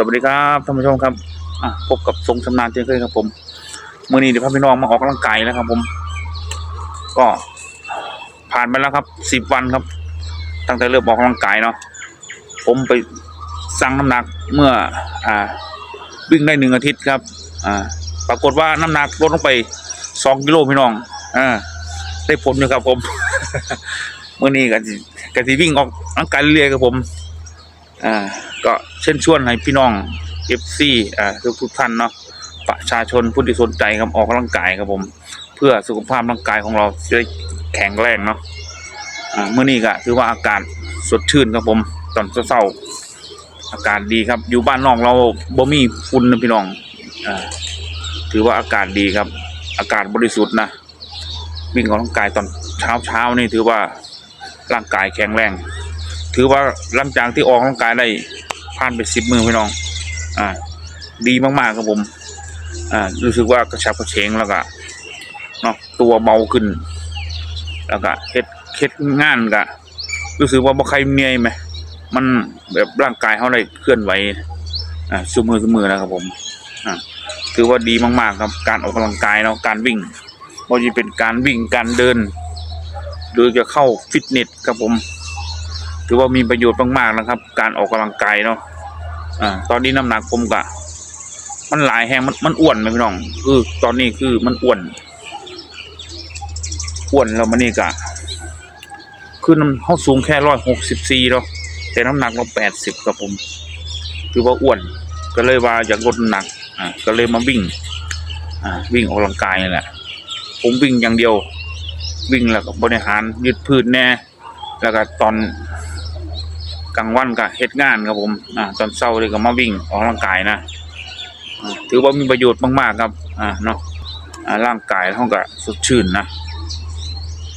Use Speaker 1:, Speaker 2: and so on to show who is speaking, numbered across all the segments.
Speaker 1: สวัสดีครับท่านผู้ชมครับอะพบกับทรงชำนาญเช่นเคยครับผมเมื่อนี้เดี๋ยวพาพี่น้องมาออกกำลังกายแล้วครับ ผม ก็ผ่านไปแล้วครับสิบวันครับ ตั้งแต่เริ่มออกกำลังกายเนาะผมไปสั่งน้ำหนักเมื่อ อ่า วิ่งได้หนึ่งอาทิตย์ครับ อ่า ปรากฏว่าน้ำหนักลดลงไปสองกิโลพี่น้องอ่าได้ผลอยู่ครับผมเมื่อนี้กันกันที่วิ่งออกกำลังกายเรื่อยๆครับผม อ่าก็เชิญชวนให้พี่น้องเอฟซีอ่าทุกทุกท่านเนาะประชาชนผู้ที่สนใจครับออกกำลังกายครับผม เพื่อสุขภาพร่างกายของเราจะได้แข็งแรงเนาะอ่าเมื่อนี้ก็ถือว่าอากาศสดชื่นครับผมตอนเช้าๆอากาศดีครับอยู่บ้านนอกเราบ่มีฝุ่นนะพี่น้องอ่าถือว่าอากาศดีครับ อากาศบริสุทธิ์นะวิ่งออกกำลังกายตอนเช้าเช้านี่ถือว่าร่างกายแข็งแรง ถือว่าหลังจากที่ออกกำลังกายได้ผ่านไปสิบมือพี่น้อง อ่า ดีมากๆครับผม อ่า รู้สึกว่ากระชับกระเฉงแล้วก็เนาะตัวเบาขึ้น แล้วก็เฮ็ดเฮ็ดงานก็รู้สึกว่าบ่ใครเหนื่อยไหมมันแบบร่างกายเขาได้เคลื่อนไหวอ่าซุมือซุมือนะครับผมอ่าถือว่าดีมากๆครับการออกกำลังกายเนาะการวิ่งบ่ว่าจะเป็นการวิ่งการเดิน หรือจะเข้าฟิตเนสครับผม ถือว่ามีประโยชน์มากๆนะครับ การออกกำลังกายเนาะอ่าตอนนี้น้ำหนักผมกะ มันหลายแหงมันมันอ้วนไหมพี่น้องคือตอนนี้คือมันอ้วนอ้วนแล้วมันนี่กะคือน้ำเขาสูงแค่ร้อยหกสิบสี่เนาะแต่น้ำหนักเราแปดสิบครับผมถือว่าอ้วน ก็เลยว่าอยากลดน้ำหนักอ่าก็เลยมาวิ่ง อ่า วิ่งออกกำลังกายนี่แหละผมวิ่งอย่างเดียว วิ่งแล้วก็บริหารยืดพืชแน่ แล้วก็ตอน กลางวันก็เฮ็ดงานครับผมอ่าตอนเช้าเลยก็มาวิ่งออกกำลังกายนะถือว่ามีประโยชน์มากๆครับอ่าเนาะอ่าร่างกายเท่ากับสดชื่นนะ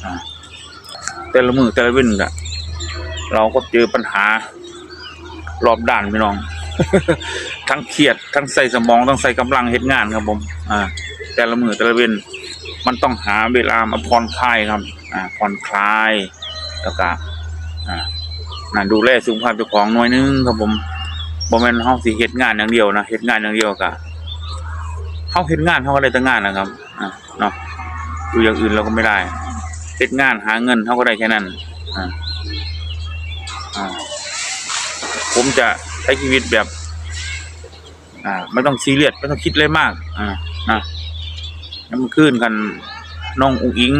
Speaker 1: อ่าแต่ละมือแต่ละว้นก็เราก็เจอปัญหารอบด้านพี่น้อง ทั้งเครียดทั้งใส่สมองต้องใส่กำลังเฮ็ดงานครับผมอ่าแต่ละมือแต่ละเว้นมันต้องหาเวลามาผ่อนคลายครับอ่าผ่อนคลายแล้วก็อ่า น่าดูแลสุขภาพเจ้าของหน่อยนึงครับผมบ่แม่นเฮาสิเฮ็ดงานอย่างเดียวนะเฮ็ดงานอย่างเดียวก็เฮาเฮ็ดงานเฮาก็ได้แต่งานนะครับอ่าเนาะดูอย่างอื่นเราก็ไม่ได้เฮ็ดงานหาเงินเฮาก็ได้แค่นั้นอ่าอ่าผมจะใช้ชีวิตแบบ อ่าไม่ต้องซีเรียสไม่ต้องคิดอะไรมาก อ่านะน้ำขึ้นกันน้องอุ๋งอิง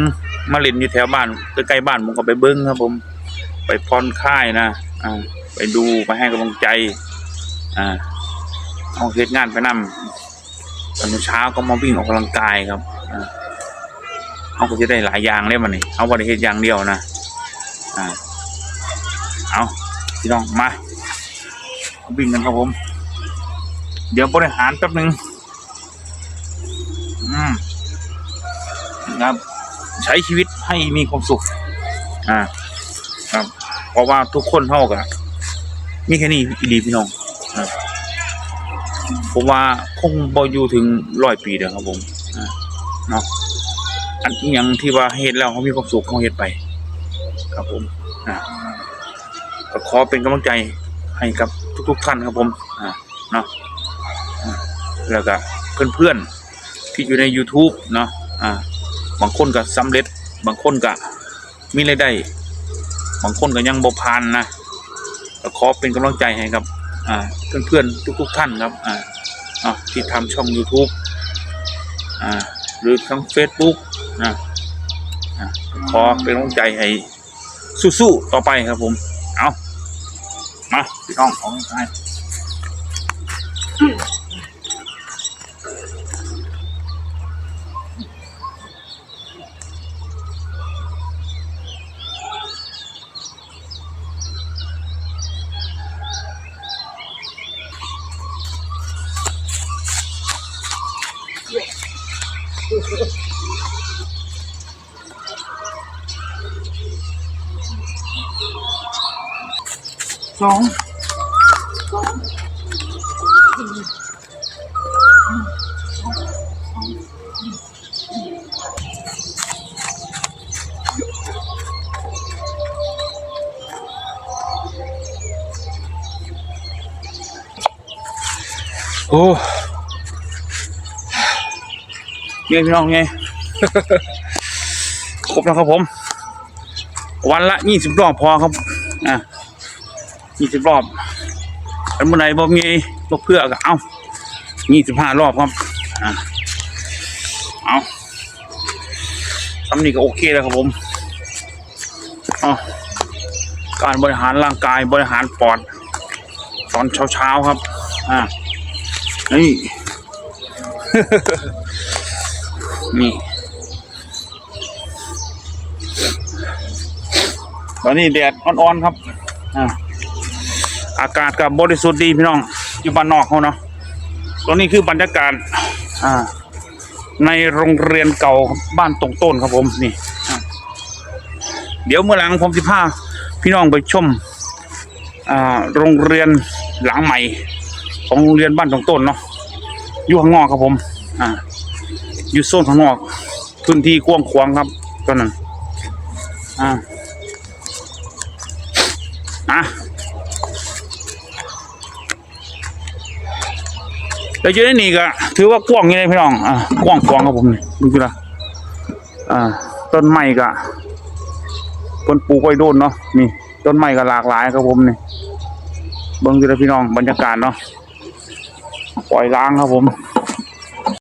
Speaker 1: มาเล่นอยู่แถวบ้านใกล้ๆบ้านผมก็ไปเบิ้งครับผม ไปผ่อนคลายนะอ่าไปดูไปให้กำลังใจ อ่าเอาเฮ็ดงานไปนำตอนเช้าก็มาวิ่งออกกำลังกายครับอ่าเขาก็จะได้หลายอย่างเลยมันนี่เอาบ่ได้เฮ็ดอย่างเดียวนะอ่าเอาพี่น้องมาวิ่งกันครับผม เดี๋ยวบริหารแป๊บหนึงอืมนะครับใช้ชีวิตให้มีความสุข อ่า เพราะว่าทุกคนเท่ากันมีแค่นี้ดีพี่น้องผมว่าคงบอยู่ถึงร้อยปีเดียวครับผมเนาะอันอหยังที่ว่าเฮ็ดแล้วเขามีความสุขเขาเฮ็ดไป ครับผมอ่าก็ขอเป็นกำลังใจให้กับทุก ๆ ท่านครับผมอ่าเนาะแล้วก็เพื่อนๆที่อยู่ใน YouTube เนาะอ่าบางคนก็สำเร็จ บางคนก็มีรายได้ บางคนก็ยังบ่ผ่านนะก็ขอเป็นกำลังใจให้กับเพื่อนๆทุกๆท่านครับที่ทำช่อง YouTube หรือทั้ง Facebook นะขอเป็นกำลังใจให้สู้ๆต่อไปครับผม เอามาพี่น้องของกาย สอ งโอ้เงี้ยพี่น้องไงครบแล้วครับผม วันละยี่สิบรอบพอครับ อะยี่สิบรอบอันเมื่อไหร่บ่มีบ่เพื่อก็เอายี่สิบห้ารอบครับ อะเอาทำนี่ก็โอเคแล้วครับผมเอการบริหารร่างกายบริหารปอด ตอนเช้าๆครับ อ่านี่ นี่ ตอนนี้แดดอ่อนๆครับอ่าอากาศกับบริสุทธิ์ดีพี่น้อง อยู่บ้านนอกเขาเนาะตรงนี้คือบรรยากาศอ่า ในโรงเรียนเก่าบ้านตรงต้นครับผมนี่เดี๋ยวเมื่อหลังผมสิพาพี่น้องไปชมโรงเรียนหลังใหม่ ของโรงเรียนบ้านตรงต้นเนาะอยู่ข้างนอกครับผม อ่า อยู่โซนข้างนอกพื้นที่กว้างขวางครับตอนนั้นอ่าอะแต่อยู่ในนี่ก็ถือว่ากว้างยังไงพี่น้องอ่ากว้างขวางครับผมนี่ดูสิละอ่าต้นไม้ก็ต้นปลูกไว้โดนเนาะนี่ต้นไม้ก็หลากหลายครับผมนี่เบิ่งดูละพี่น้องบรรยากาศเนาะปล่อยล้างครับผม